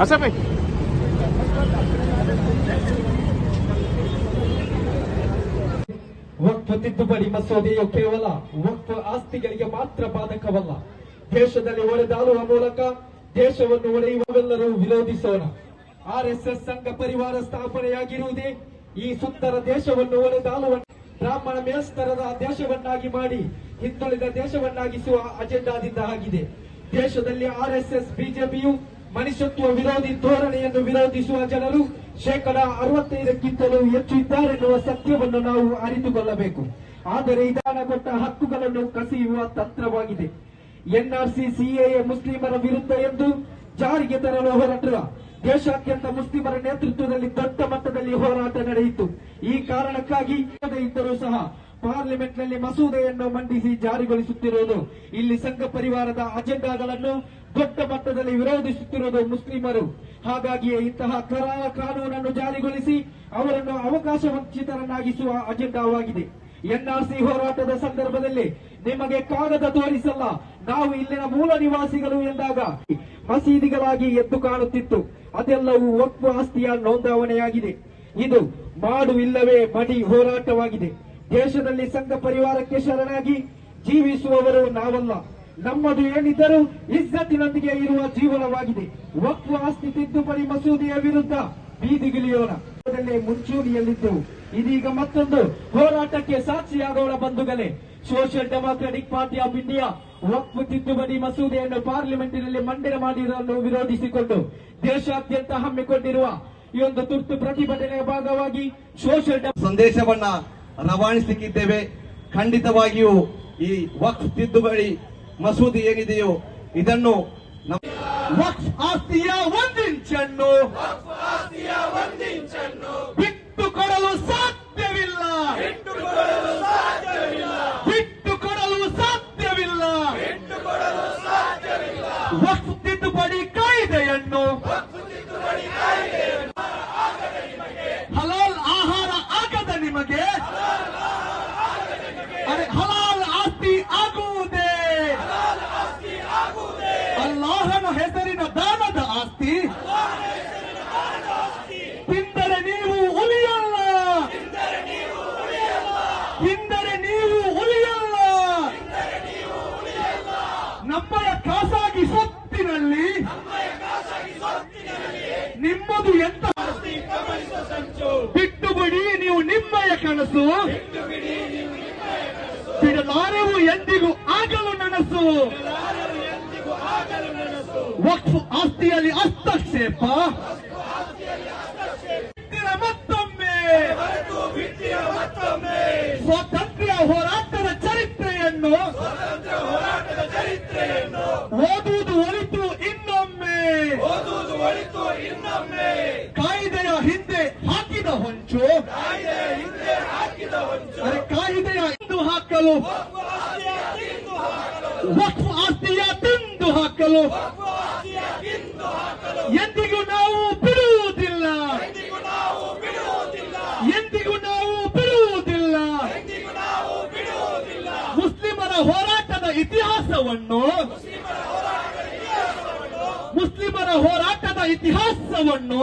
ಹಸನ್ ವಕ್ಫ್ ತಿದ್ದುಪಡಿ ಮಸೂದೆಯು ಕೇವಲ ವಕ್ಫ್ ಆಸ್ತಿಗಳಿಗೆ ಮಾತ್ರ ಬಾಧಕವಲ್ಲ. ದೇಶದಲ್ಲಿ ಒಡೆದಾಳುವ ಮೂಲಕ ದೇಶವನ್ನು ಒಡೆಯುವವೆಲ್ಲರೂ ವಿರೋಧಿಸೋಣ. ಆರ್ಎಸ್ಎಸ್ ಸಂಘ ಪರಿವಾರ ಸ್ಥಾಪನೆಯಾಗಿರುವುದೇ ಈ ಸುಂದರ ದೇಶವನ್ನು ಒಡೆದಾಳುವ ಬ್ರಾಹ್ಮಣ ಮೇಸ್ತರದ ದೇಶವನ್ನಾಗಿ ಮಾಡಿ ಹಿಂದುಳಿದ ದೇಶವನ್ನಾಗಿಸುವ ಅಜೆಂಡಾದಿಂದ ಆಗಿದೆ. ದೇಶದಲ್ಲಿ ಆರ್ಎಸ್ಎಸ್ ಬಿಜೆಪಿಯು ಮನುಷ್ಯತ್ವ ವಿರೋಧಿ ಧೋರಣೆಯನ್ನು ವಿರೋಧಿಸುವ ಜನರು ಶೇಕಡ ಅರವತ್ತೈದಕ್ಕಿಂತಲೂ ಹೆಚ್ಚು ಇದ್ದಾರೆನ್ನುವ ಸತ್ಯವನ್ನು ನಾವು ಅರಿತುಕೊಳ್ಳಬೇಕು. ಆದರೆ ಇದಾನ ಕೊಟ್ಟ ಹಕ್ಕುಗಳನ್ನು ಕಸಿಯುವ ತಂತ್ರವಾಗಿದೆ. ಎನ್ಆರ್ಸಿ, ಸಿಎಎ ಮುಸ್ಲಿಮರ ವಿರುದ್ಧ ಎಂದು ಜಾರಿಗೆ ತರಲು ಹೋರಾಟ ದೇಶಾದ್ಯಂತ ಮುಸ್ಲಿಮರ ನೇತೃತ್ವದಲ್ಲಿ ದೊಡ್ಡ ಮಟ್ಟದಲ್ಲಿ ಹೋರಾಟ ನಡೆಯಿತು. ಈ ಕಾರಣಕ್ಕಾಗಿ ಇದ್ದರೂ ಸಹ ಪಾರ್ಲಿಮೆಂಟ್ನಲ್ಲಿ ಮಸೂದೆಯನ್ನು ಮಂಡಿಸಿ ಜಾರಿಗೊಳಿಸುತ್ತಿರುವುದು. ಇಲ್ಲಿ ಸಂಘ ಪರಿವಾರದ ಅಜೆಂಡಾಗಳನ್ನು ದೊಡ್ಡ ಮಟ್ಟದಲ್ಲಿ ವಿರೋಧಿಸುತ್ತಿರುವುದು ಮುಸ್ಲಿಮರು. ಹಾಗಾಗಿಯೇ ಇಂತಹ ಕರಾಳ ಕಾನೂನನ್ನು ಜಾರಿಗೊಳಿಸಿ ಅವರನ್ನು ಅವಕಾಶ ವಂಚಿತರನ್ನಾಗಿಸುವ ಅಜೆಂಡಾವಾಗಿದೆ. ಎನ್ಆರ್ಸಿ ಹೋರಾಟದ ಸಂದರ್ಭದಲ್ಲಿ ನಿಮಗೆ ಕಾಗದ ತೋರಿಸಲ್ಲ. ನಾವು ಇಲ್ಲಿನ ಮೂಲ ನಿವಾಸಿಗಳು ಎಂದಾಗ ಮಸೀದಿಗಳಾಗಿ ಎದ್ದು ಕಾಣುತ್ತಿತ್ತು. ಅದೆಲ್ಲವೂ ಒಪ್ಪು ಆಸ್ತಿಯ ನೋಂದಾವಣೆಯಾಗಿದೆ. ಇದು ಮಾಡು ಇಲ್ಲವೇ ಮಡಿ ಹೋರಾಟವಾಗಿದೆ. ದೇಶದಲ್ಲಿ ಸಂಘ ಪರಿವಾರಕ್ಕೆ ಶರಣಾಗಿ ಜೀವಿಸುವವರು ನಾವಲ್ಲ. ನಮ್ಮದು ಏನಿದ್ದರೂ ಇಜ್ಜತ್ತಿನೊಂದಿಗೆ ಇರುವ ಜೀವನವಾಗಿದೆ. ಒಕ್ಕು ಆಸ್ತಿ ತಿದ್ದುಪಡಿ ಮಸೂದೆಯ ವಿರುದ್ಧ ಬೀದಿಗಿಳಿಯೋಣ ಮುಂಚೂಣಿಯಲ್ಲಿದ್ದೆವು. ಇದೀಗ ಮತ್ತೊಂದು ಹೋರಾಟಕ್ಕೆ ಸಾಕ್ಷಿಯಾಗೋಣ ಬಂಧುಗಳೇ. Social Democratic Party of India ವಕ್ಫ್ ತಿದ್ದುಪಡಿ ಮಸೂದೆಯನ್ನು ಪಾರ್ಲಿಮೆಂಟಿನಲ್ಲಿ ಮಂಡನೆ ಮಾಡಿರುವುದನ್ನು ವಿರೋಧಿಸಿಕೊಂಡು ದೇಶಾದ್ಯಂತ ಹಮ್ಮಿಕೊಂಡಿರುವ ಈ ಒಂದು ತುರ್ತು ಪ್ರತಿಭಟನೆಯ ಭಾಗವಾಗಿ ಸೋಷಿಯಲ್ ಸಂದೇಶವನ್ನ ರವಾನಿಸಲಿಕ್ಕಿದ್ದೇವೆ. ಖಂಡಿತವಾಗಿಯೂ ಈ ವಕ್ಫ್ ತಿದ್ದುಪಡಿ ಮಸೂದೆ ಏನಿದೆಯೋ ಇದನ್ನು ವಕ್ಫ್ ಆಸ್ತಿಯ ಒಂದಿಂಚನ್ನು. ತಿಂದರೆ ನೀವು ಉಳಿಯಲ್ಲ ನಮ್ಮಯ ಖಾಸಗಿ ಸ್ವತ್ತಿನಲ್ಲಿ ನಿಮ್ಮದು ಎಂತ? ಬಿಟ್ಟು ಬಿಡಿ ನೀವು ನಿಮ್ಮಯ ಕನಸು. ಬಿಡಲಾರೆವು ಎಂದಿಗೂ ಆಗಲು ನನಸು. ವಕ್ಫ್ ಆಸ್ತಿಯಲ್ಲಿ ಹಸ್ತಕ್ಷೇಪ. ಮತ್ತೊಮ್ಮೆ. ಮತ್ತೊಮ್ಮೆ. ಕಾಯ್ದೆಯ ಇಂದು ಹಾಕಲು. ವಕ್ಫ್ ಆಸ್ತಿಯ ತಿಂದು ಹಾಕಲು. ಎಂದಿಗೂ ನಾವು ಬಿಡುವುದಿಲ್ಲ. ಎಂದಿಗೂ ನಾವು ಬಿಡುವುದಿಲ್ಲ. ಮುಸ್ಲಿಮರ ಹೋರಾಟದ ಇತಿಹಾಸವನ್ನು ಮುಸ್ಲಿಮರ ಹೋರಾಟದ ಇತಿಹಾಸವನ್ನು